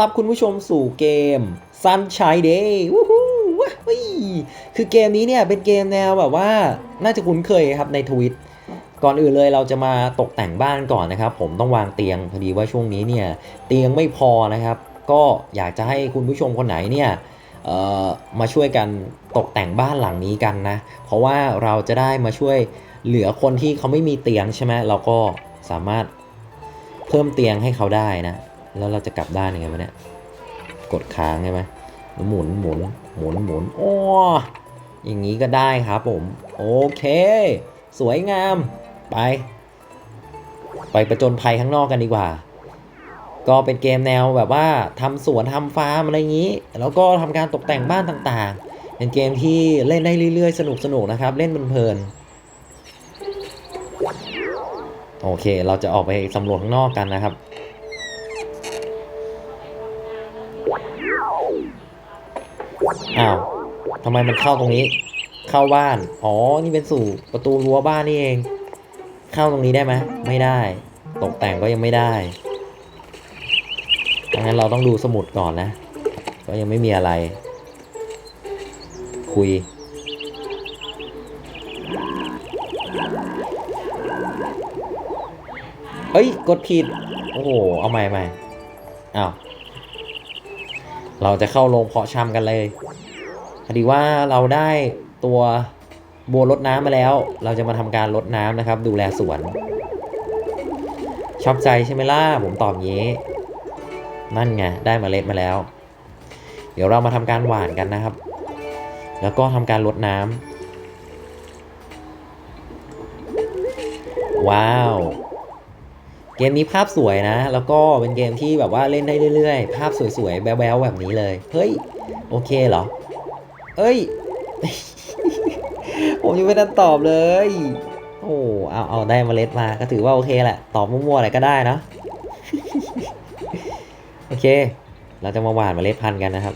รับคุณผู้ชมสู่เกม Sunshine Day วู้ฮู้ว้าวิคือเกมนี้เนี่ยเป็นเกมแนวแบบว่า น่าจะคุ้นเคยครับในทวิตก่อนอื่นเลยเราจะมาตกแต่งบ้านก่อนนะครับ ผมต้องวางเตียงพอดีว่าช่วงนี้เนี่ยเตียงไม่พอนะครับ ก็อยากจะให้คุณผู้ชมคนไหนเนี่ยมาช่วยกันตกแต่งบ้านหลังนี้กันนะ เพราะว่าเราจะได้มาช่วยเหลือคนที่เขาไม่มีเตียงใช่ไหมเราก็สามารถเพิ่มเตียงให้เขาได้นะ แล้วเราจะกลับด้านยังไงวะเนี่ย กดค้างใช่ไหมหมุนหมุนหมุนหมุนโอ้อย่างนี้ก็ได้ครับผม โอเค สวยงาม ไป ไปประจนภัยข้างนอกกันดีกว่า ก็เป็นเกมแนวแบบว่าทำสวนทำฟาร์มอะไรอย่างนี้ แล้วก็ทำการตกแต่งบ้านต่างๆ เป็นเกมที่เล่นได้เรื่อยๆ สนุกๆนะครับ เล่นเพลินโอเค เราจะออกไปสำรวจข้างนอกกันนะครับ อ้าวทำไมมันเข้าตรงนี้ เข้าบ้าน อ๋อ นี่เป็นสู่ประตูรั้วบ้านนี่เอง เข้าตรงนี้ได้ไหมไม่ได้ ตกแต่งก็ยังไม่ได้ดังนั้นเราต้องดูสมุดก่อนนะ ก็ยังไม่มีอะไร คุย เฮ้ย กดผิด โอ้โห เอาใหม่ใหม่อ้าว เราจะเข้าโรงเพาะชำกันเลย พอดีว่าเราได้ตัวบัวรดน้ำมาแล้ว เราจะมาทำการรดน้ำนะครับ ดูแลสวน ชอบใจใช่ไหมล่ะ ผมตอบงี้นั่นไง ได้มเมล็ดมาแล้ว เดี๋ยวเรามาทำการหว่านกันนะครับ แล้วก็ทำการรดน้ำว้าว เกมนี้ภาพสวยนะ แล้วก็เป็นเกมที่แบบว่าเล่นได้เรื่อยๆ ภาพสวยๆ แบ๊วๆ แบบนี้เลย เฮ้ย โอเคเหรอ เอ้ย ผมยังไม่ได้ตอบเลย โอ้เอาเอาได้เมล็ดมาก็ถือว่าโอเคแหละ ตอบมั่วๆอะไรก็ได้นะโอเค เราจะมาหว่านเมล็ดพันธุ์กันนะครับ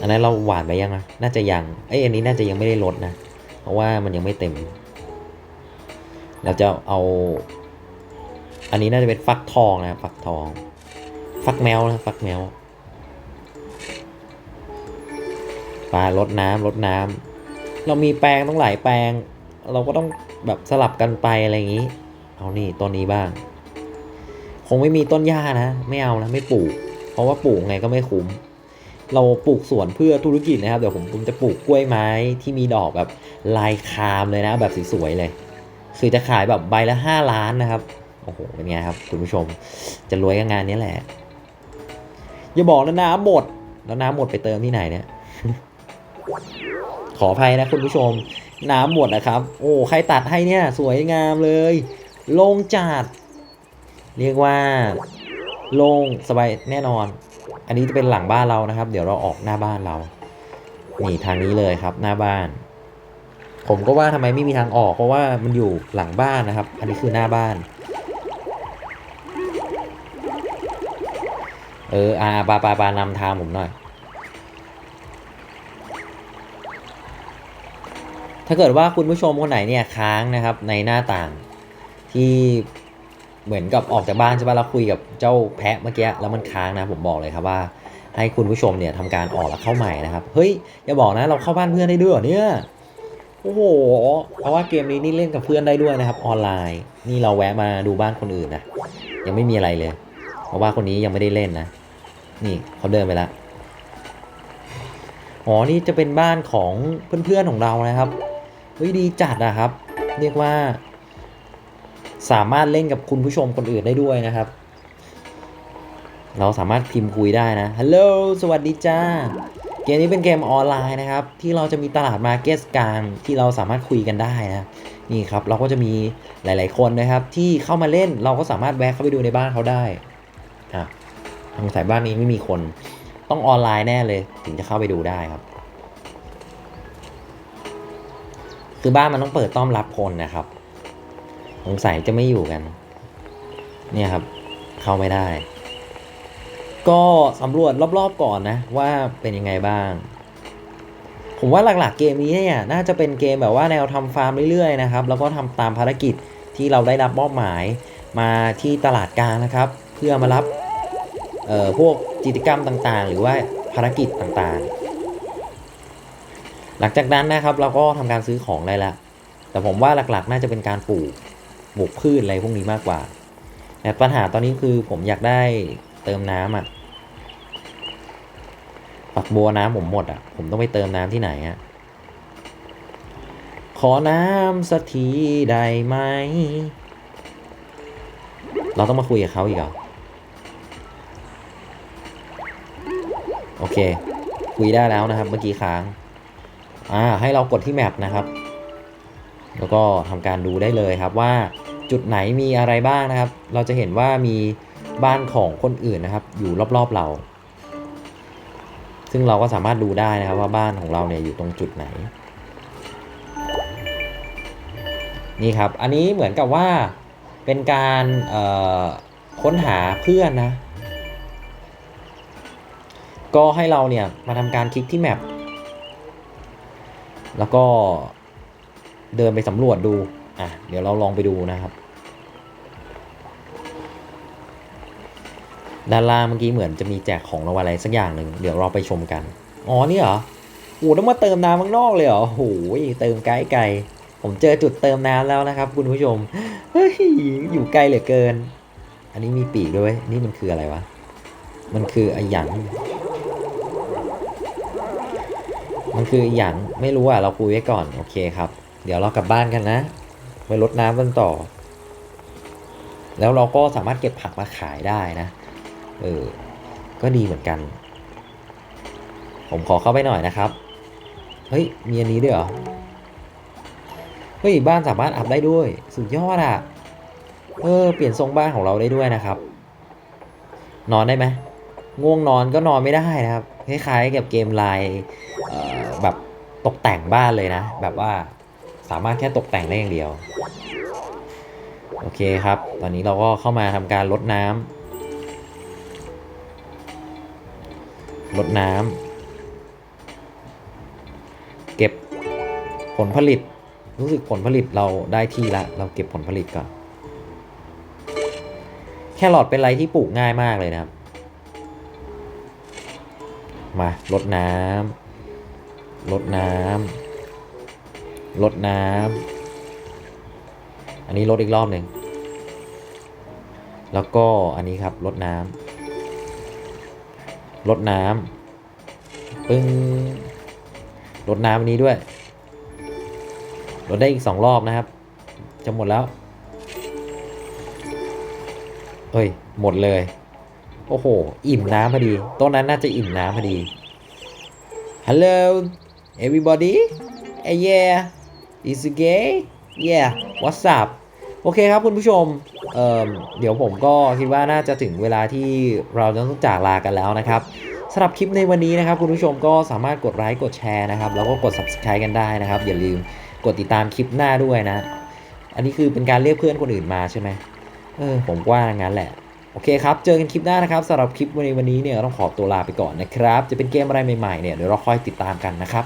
อันนั้นเราหว่านไปยังนะน่าจะยังเอ้ยอันนี้น่าจะยังไม่ได้ลดนะ เพราะว่ามันยังไม่เต็ม เราจะเอา อันนี้น่าจะเป็นฟักทองนะฟักทอง ฟักแมวนะฟักแมวปลาลดน้ำลดน้ำเรามีแปลงต้องหลายแปลง เราก็ต้องแบบสลับกันไปอะไรอย่างนี้ เอานี่ต้นนี้บ้าง คงไม่มีต้นหญ้านะ ไม่เอานะไม่ปลูก เพราะว่าปลูกไงก็ไม่คุ้ม เราปลูกสวนเพื่อธุรกิจนะครับ เดี๋ยวผมผมจะปลูกกล้วยไม้ที่มีดอกแบบลายคามเลยนะ แบบสวยๆเลย คือจะขายแบบใบละห้าล้านนะครับ โอ้โห เป็นไงครับ คุณผู้ชม จะรวยกับงานนี้แหละ อย่าบอกนะน้ำหมด แล้วน้ำหมดไปเติมที่ไหนเนี่ย ขออภัยนะคุณผู้ชม น้ำหมดนะครับ โอ้ใครตัดให้เนี่ย สวยงามเลยโล่งจัด เรียกว่าโล่งสบายแน่นอน อันนี้จะเป็นหลังบ้านเรานะครับ เดี๋ยวเราออกหน้าบ้านเรา นี่ทางนี้เลยครับ หน้าบ้าน ผมก็ว่าทำไมไม่มีทางออกเพราะว่ามันอยู่หลังบ้านนะครับ อันนี้คือหน้าบ้าน เอออาปาปาปานำทางผมหน่อย ถ้าเกิดว่าคุณผู้ชมคนไหนเนี่ยค้างนะครับในหน้าต่างที่เหมือนกับออกจากบ้านใช่ปะแล้วคุยกับเจ้าแพะเมื่อกี้แล้วมันค้างนะผมบอกเลยครับว่า ให้คุณผู้ชมเนี่ยทำการออกแล้วเข้าใหม่นะครับเฮ้ยอย่าบอกนะเราเข้าบ้านเพื่อนได้ด้วยเหรอเนี่ยโอ้โหเพราะว่าเกมนี้นี่เล่นกับเพื่อนได้ด้วยนะครับ ออนไลน์ นี่เราแวะมาดูบ้านคนอื่นนะยังไม่มีอะไรเลย เพราะว่าคนนี้ยังไม่ได้เล่นนะ นี่เขาเดินไปแล้วอ๋อนี่จะเป็นบ้านของเพื่อนๆของเรานะครับเฮ้ยดีจัดอะครับ เรียกว่า สามารถเล่นกับคุณผู้ชมคนอื่นได้ด้วยนะครับ เราสามารถพิมพ์คุยได้นะฮัลโหลสวัสดีจ้าเกมนี้เป็นเกมออนไลน์นะครับ ที่เราจะมีตลาดมาเก็ตกลางที่เราสามารถคุยกันได้นะนี่ครับเราก็จะมีหลาย ๆ คนนะครับ ที่เข้ามาเล่นเราก็สามารถแวะเข้าไปดูในบ้านเขาได้อะ ทางสายบ้านนี้ไม่มีคน ต้องออนไลน์แน่เลย ถึงจะเข้าไปดูได้ครับ คือบ้านมันต้องเปิดต้อนรับคนนะครับสงสัยจะไม่อยู่กัน เนี่ยครับ เข้าไม่ได้ ก็สำรวจรอบๆก่อนนะ ว่าเป็นยังไงบ้าง ผมว่าหลักๆเกมนี้เนี่ยน่าจะเป็นเกมแบบว่าแนวทำฟาร์มเรื่อยๆนะครับ แล้วก็ทำตามภารกิจที่เราได้รับมอบหมายมาที่ตลาดกลางนะครับ เพื่อมารับ พวกกิจกรรมต่างๆ หรือว่าภารกิจต่างๆ หลังจากนั้นนะครับเราก็ทำการซื้อของได้ละ แต่ผมว่าหลักๆ น่าจะเป็นการปลูกปลูกพืชอะไรพวกนี้มากกว่าแต่ปัญหาตอนนี้คือผมอยากได้เติมน้ำอะฝักบัวน้ำผมหมดอะ ผมต้องไปเติมน้ำที่ไหนอะขอน้ำสักทีได้ไหม เราต้องมาคุยกับเขาอีกเหรอ โอ เค คุยได้แล้วนะครับ เมื่อกี้ค้าง อ่า ให้เรากดที่แมปนะครับ แล้วก็ทำการดูได้เลยครับว่าจุดไหนมีอะไรบ้างนะครับ เราจะเห็นว่ามีบ้านของคนอื่นนะครับ อยู่รอบๆเรา ซึ่งเราก็สามารถดูได้นะครับว่าบ้านของเราเนี่ยอยู่ตรงจุดไหน นี่ครับ อันนี้เหมือนกับว่าเป็นการค้นหาเพื่อนนะ ก็ให้เราเนี่ยมาทำการคลิกที่แมปแล้วก็เดินไปสำรวจดู อะ เดี๋ยวเราลองไปดูนะครับ ด้านล่างเมื่อกี้เหมือนจะมีแจกของรางวัลอะไรสักอย่างหนึ่ง เดี๋ยวเราไปชมกัน อ๋อ นี่เหรอโอ้ต้องมาเติมน้ำข้างนอกเลยเหรอโอ้โหเติมไกลไกลผมเจอจุดเติมน้ำแล้วนะครับ คุณผู้ชม เฮ้ย อยู่ไกลเหลือเกิน อันนี้มีปีกด้วย นี่มันคืออะไรวะ มันคือไอหยัง มันคืออย่างไม่รู้อะเราคุยไว้ก่อนโอเคครับ เดี๋ยวเรากลับบ้านกันนะไปรดน้ำกันต่อ แล้วเราก็สามารถเก็บผักมาขายได้นะ เออ ก็ดีเหมือนกัน ผมขอเข้าไปหน่อยนะครับ เฮ้ย มีอันนี้ด้วยเหรอ เฮ้ย บ้านสามารถอัพได้ด้วย สุดยอดอะ เออ เปลี่ยนทรงบ้านของเราได้ด้วยนะครับ นอนได้ไหม ง่วงนอนก็นอนไม่ได้นะครับ คล้ายๆกับเกมลายแบบตกแต่งบ้านเลยนะ แบบว่าสามารถแค่ตกแต่งได้อย่างเดียว โอเคครับ ตอนนี้เราก็เข้ามาทำการลดน้ำลดน้ำเก็บผลผลิต รู้สึกผลผลิตเราได้ที่ละ เราเก็บผลผลิตก่อน แครอทเป็นอะไรที่ปลูกง่ายมากเลยนะครับ มาลดน้ำลดน้ำลดน้ำอันนี้ลดอีกรอบหนึ่งแล้วก็อันนี้ครับลดน้ำลดน้ำปึ้งลดน้ำอันนี้ด้วยลดได้อีกสองรอบนะครับ จะหมดแล้วเฮ้ย หมดเลย โอ้โห อิ่มน้ำพอดีต้นนั้นน่าจะอิ่มน้ำพอดี Hello everybody hey yeah is it gay yeah what's up โอเคครับคุณผู้ชมเเดี๋ยวผมก็คิดว่าน่าจะถึงเวลาที่เราจะต้องจากลากันแล้วนะครับสำหรับคลิปในวันนี้นะครับ คุณผู้ชมก็สามารถกดไลค์กดแชร์นะครับ แล้วก็กด subscribe กันได้นะครับ อย่าลืมกดติดตามคลิปหน้าด้วยนะ อันนี้คือเป็นการเรียกเพื่อนคนอื่นมาใช่ไหมเออผมว่างั้นแหละ โอเคครับ เจอกันคลิปหน้านะครับสำหรับคลิปในวันนี้เนี่ยต้องขอตัวลาไปก่อนนะครับ จะเป็นเกมอะไรใหม่ๆเนี่ยเดี๋ยวเราค่อยติดตามกันนะครับ